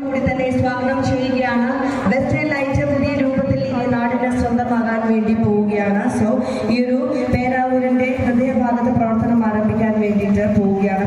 കൂടി തന്നെ സ്വാഗതം ചെയ്യുകയാണ്. വെസ്റ്റേൺ ലൈറ്റ് പുതിയ രൂപത്തിൽ ഈ നാടിന് സ്വന്തമാകാൻ വേണ്ടി പോവുകയാണ്. സോ ഈ ഒരു പേരാവൂരിന്റെ ഹൃദയഭാഗത്ത് പ്രവർത്തനം ആരംഭിക്കാൻ വേണ്ടിയിട്ട് പോവുകയാണ്.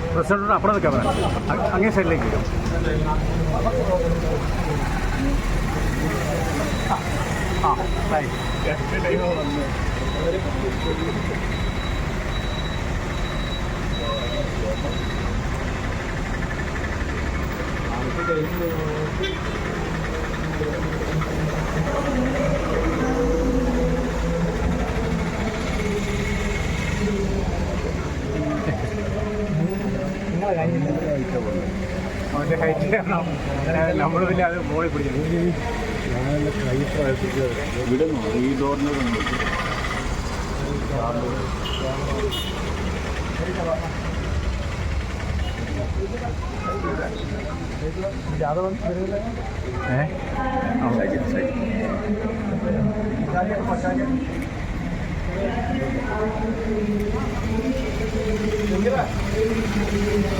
പ്രസിഡന്റ് അപ്പുറം നിൽക്കാൻ അങ്ങേ സൈഡിലേക്ക് ആ ബൈ അവന്റെ ഹൈറ്റിന്റെ കാരണം നമ്മൾ പിന്നെ അത് മോളിൽ പിടിക്കുന്നു വിടുന്നു ഈ ഡോറിന് ഏ?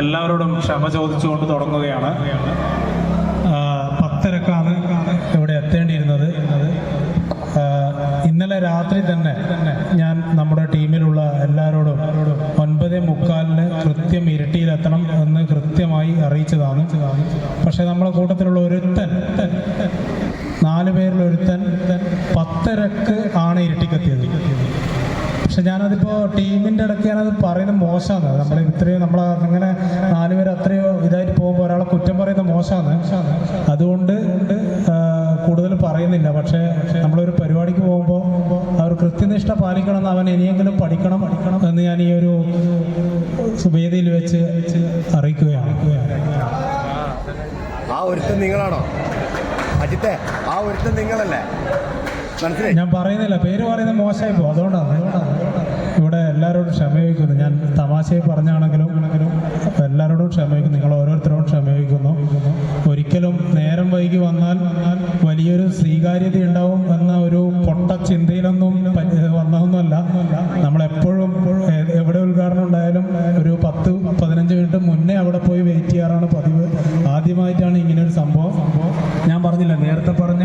എല്ലാവരോടും ക്ഷമ ചോദിച്ചുകൊണ്ട് തുടങ്ങുകയാണ്. പത്തരക്കാണ് ഇവിടെ എത്തേണ്ടിയിരുന്നത്. ഇന്നലെ രാത്രി തന്നെ ഞാൻ നമ്മുടെ ടീമിലുള്ള എല്ലാവരോടും ഒൻപത് മുക്കാലിന് കൃത്യം ഇരട്ടിയിലെത്തണം എന്ന് കൃത്യമായി അറിയിച്ചതാണ്. പക്ഷെ നമ്മുടെ കൂട്ടത്തിലുള്ള ഒരുത്തൻ നാല് പേരിൽ ഒരുത്തൻ പത്തരക്ക് ആണ് ഇരട്ടിക്കെത്തിയത്. പക്ഷെ ഞാനതിപ്പോൾ ടീമിന്റെ ഇടയ്ക്ക് ഞാനത് പറയുന്നത് മോശമാണ്. നമ്മൾ ഇത്രയും നമ്മൾ അങ്ങനെ നാലുപേർ അത്രയോ ഇതായിട്ട് പോകുമ്പോൾ ഒരാളെ കുറ്റം പറയുന്നത് മോശമാണ്. അതുകൊണ്ട് കൂടുതൽ പറയുന്നില്ല. പക്ഷേ നമ്മളൊരു പരിപാടിക്ക് പോകുമ്പോൾ അവർ കൃത്യനിഷ്ഠ പാലിക്കണം എന്ന് അവൻ ഇനിയെങ്കിലും പഠിക്കണം പഠിക്കണം. അറിയിക്കുകയാണ്. ആ ഒരുത്തൻ നിങ്ങളാണോ? അജിത്തെ ആ ഒരുത്തൻ നിങ്ങളല്ലേ? ഞാൻ പറയുന്നില്ല. പേര് പറയുന്നത് മോശമായി പോകും അതുകൊണ്ടാണ്. ഇവിടെ എല്ലാവരോടും ക്ഷമയോഗിക്കുന്നു ഞാൻ തമാശയെ പറഞ്ഞാണെങ്കിലും എല്ലാവരോടും ക്ഷമയോഗിക്കുന്നു നിങ്ങൾ ഓരോരുത്തരോടും ക്ഷമയോഗിക്കുന്നു ഒരിക്കലും നേരം വൈകി വന്നാൽ വലിയൊരു സ്വീകാര്യത ഉണ്ടാവും എന്ന ഒരു പൊട്ട ചിന്തയിലൊന്നും വന്നതൊന്നുമല്ല. കയറാണ് പതിവ്. ആദ്യമായിട്ടാണ് ഇങ്ങനെ ഒരു സംഭവം. ഞാൻ പറഞ്ഞില്ല നേരത്തെ പറഞ്ഞ